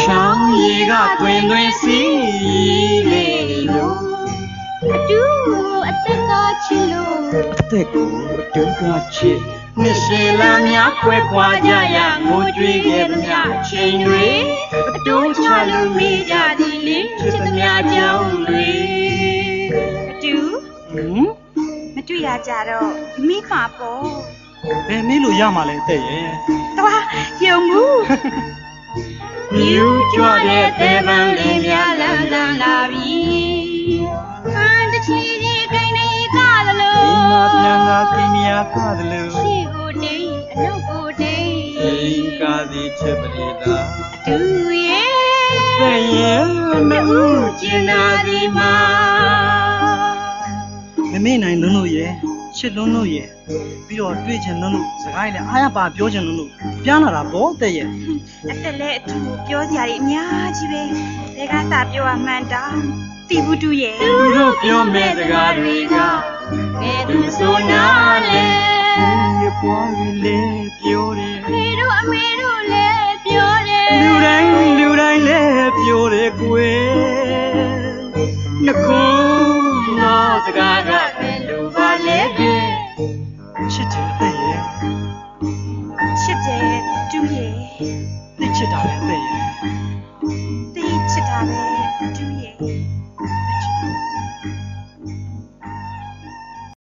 ချောင်းရေကတွင်တွင်စီလေလို့အတူအသက်ကချစ်လို့အသက်ကိုအတူကချစ်နှစ်ရှည်လာများကွဲကွာကြရငိုကြွေးခဲ့မြအချိန်တွေအတုံးချလို့မိကြသည်လေချစ်သမျှကြောင့်တွေအတူဟင်မတွေ့ရကြတော့မိမှာပေါ့ဘယ်မေးလို့ရမှာလဲတဲ့ရဲ့သွားယုံမှု မြူးကြွတဲ့တဲ့ပန်းလေးများလန်းလန်းလာပြီဟန်တချီကြီးကိန်းနေကားသလိုဒီမှာပြန်လာပြင်မြာကားတယ်လို့ရှိကိုတိတ်အလုပ်ကိုတိတ်အိမ်ကားစီချစ်ပရိသာတူရဲ့တဲ့ရဲ့တူကျင်နာဒီမှာမမေ့နိုင်လွန်းလို့ရဲ့ ချစ်လွန်းလို့ရဲ့ပြီးတော့တွေ့ချင်လွန်းလို့စကားရည်လည်းအားရပါပြောချင်လွန်းလို့ပြန်လာတာပေါ့တဲ့ရဲ့အသက်လည်းအတူပြောစရာတွေအများကြီးပဲဘယ်ကစပြောရမှန်းတောင်တီဘူးတူရဲ့သူတို့ပြောမဲ့စကားတွေကဘယ်သူဆိုနာလဲဒီပွားရီလေးပြောတယ်ဖေတို့အမေတို့လည်းပြောတယ်လူတိုင်းလူတိုင်းလည်းပြောတယ်ကွယ်နှခု သောစကားကဘယ်လိုပါလဲခင်ချစ်တယ်တဲ့ရဲ့ချစ်တယ်တူရဲ့သိချစ်တာလည်းတဲ့ရဲ့